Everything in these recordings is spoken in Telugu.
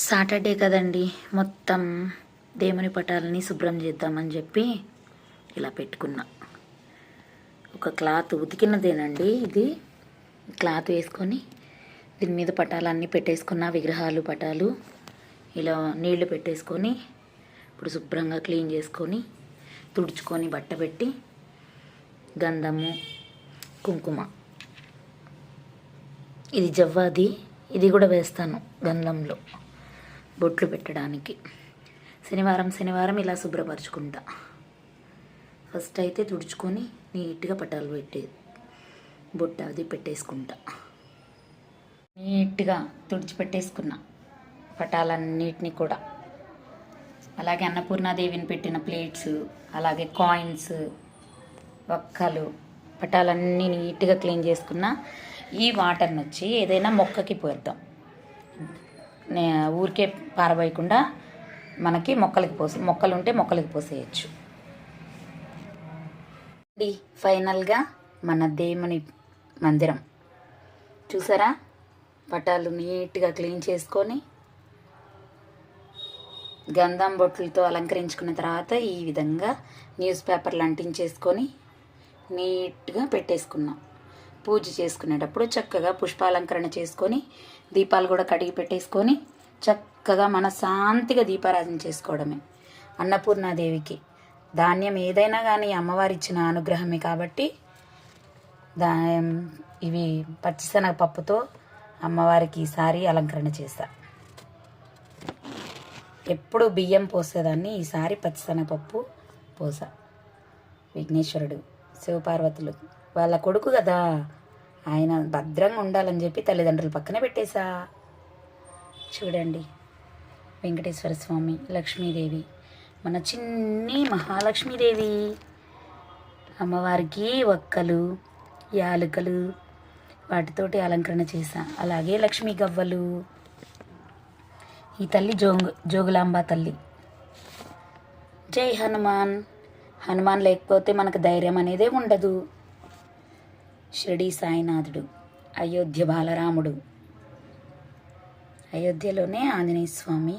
సాటర్డే కదండి. మొత్తం దేవుని పటాలని శుభ్రం చేద్దామని చెప్పి ఇలా పెట్టుకున్నా. ఒక క్లాత్ ఉతికినదేనండి ఇది. క్లాత్ వేసుకొని దీని మీద పటాలన్నీ పెట్టేసుకున్న విగ్రహాలు పటాలు. ఇలా నీళ్ళు పెట్టేసుకొని ఇప్పుడు శుభ్రంగా క్లీన్ చేసుకొని తుడుచుకొని బట్ట పెట్టి గంధము కుంకుమ. ఇది జవ్వాది. ఇది కూడా వేస్తాను గంధంలో. బొట్లు పెట్టడానికి. శనివారం శనివారం ఇలా శుభ్రపరచుకుంటా. ఫస్ట్ అయితే తుడుచుకొని నీట్గా పటాలు పెట్టే బొట్ట అది పెట్టేసుకుంటా. నీట్గా తుడిచిపెట్టేసుకున్నా పటాలన్నిటినీ కూడా. అలాగే అన్నపూర్ణాదేవిని పెట్టిన ప్లేట్స్ అలాగే కాయిన్స్ ఒక్కలు పటాలన్నీ నీట్గా క్లీన్ చేసుకున్న ఈ వాటర్ని వచ్చి ఏదైనా మొక్కకి పోద్దాం. ఊరికే పారబోయకుండా మనకి మొక్కలకి పోసే మొక్కలు ఉంటే మొక్కలకి పోసేయచ్చు. ఫైనల్గా మన దేవుని మందిరం. చూసారా? పటాలు నీట్గా క్లీన్ చేసుకొని గంధం బొట్లతో అలంకరించుకున్న తర్వాత ఈ విధంగా న్యూస్ పేపర్లు అంటించేసుకొని నీట్గా పెట్టేసుకున్నాం. పూజ చేసుకునేటప్పుడు చక్కగా పుష్పాలంకరణ చేసుకొని దీపాలు కూడా కడిగి పెట్టేసుకొని చక్కగా మన శాంతిగా దీపారాధన చేసుకోవడమే. అన్నపూర్ణాదేవికి. ధాన్యం ఏదైనా కానీ అమ్మవారి ఇచ్చిన అనుగ్రహమే కాబట్టి దా ఇవి పచ్చిశనగ పప్పుతో అమ్మవారికి ఈసారి అలంకరణ చేశా ఎప్పుడు బియ్యం పోసేదాన్ని ఈసారి పచ్చిశనగపప్పు పోసా. విఘ్నేశ్వరుడు శివపార్వతులు. వాళ్ళ కొడుకు కదా. ఆయన భద్రంగా ఉండాలని చెప్పి తల్లిదండ్రుల పక్కనే పెట్టేశా. చూడండి వెంకటేశ్వర స్వామి లక్ష్మీదేవి మన చిన్ని మహాలక్ష్మీదేవి. అమ్మవారికి ఒక్కలు యాలకలు వాటితోటి అలంకరణ చేశా. అలాగే లక్ష్మీ గవ్వలు. ఈ తల్లి జోగు జోగులాంబ తల్లి. జై హనుమాన్. హనుమాన్ లేకపోతే మనకు ధైర్యం అనేదే ఉండదు. షిరిడి సాయినాథుడు అయోధ్య బాలరాముడు. అయోధ్యలోనే ఆంజనేయ స్వామి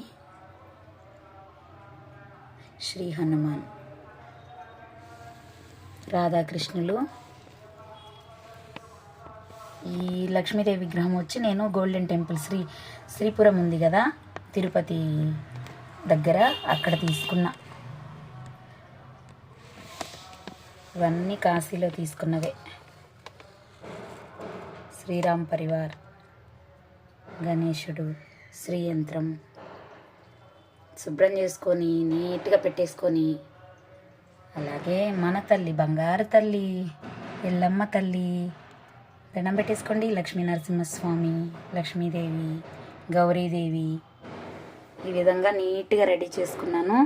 శ్రీ హనుమాన్. రాధాకృష్ణులు. ఈ లక్ష్మీదేవి విగ్రహం వచ్చి నేను గోల్డెన్ టెంపుల్ శ్రీ శ్రీపురం ఉంది కదా తిరుపతి దగ్గర అక్కడ తీసుకున్నా. ఇవన్నీ కాశీలో తీసుకున్నవే. శ్రీరామ్ పరివార్ గణేశుడు శ్రీయంత్రం. శుభ్రం చేసుకొని నీట్గా పెట్టేసుకొని అలాగే మన తల్లి బంగారు తల్లి ఎల్లమ్మ తల్లి దండం పెట్టేసుకోండి. లక్ష్మీ నరసింహస్వామి లక్ష్మీదేవి గౌరీదేవి. ఈ విధంగా నీట్గా రెడీ చేసుకున్నాను.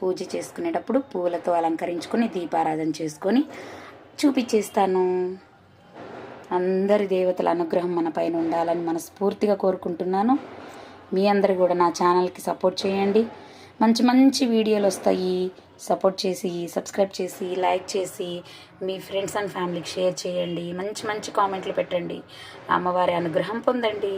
పూజ చేసుకునేటప్పుడు పూలతో అలంకరించుకొని దీపారాధన చేసుకొని చూపించేస్తాను అందరి దేవతల అనుగ్రహం మన పైన ఉండాలని మనస్ఫూర్తిగా కోరుకుంటున్నాను. మీ అందరు కూడా నా ఛానల్కి సపోర్ట్ చేయండి. మంచి మంచి వీడియోలు వస్తాయి. సపోర్ట్ చేసి సబ్స్క్రైబ్ చేసి లైక్ చేసి మీ ఫ్రెండ్స్ అండ్ ఫ్యామిలీకి షేర్ చేయండి. మంచి మంచి కామెంట్లు పెట్టండి. అమ్మవారి అనుగ్రహం పొందండి.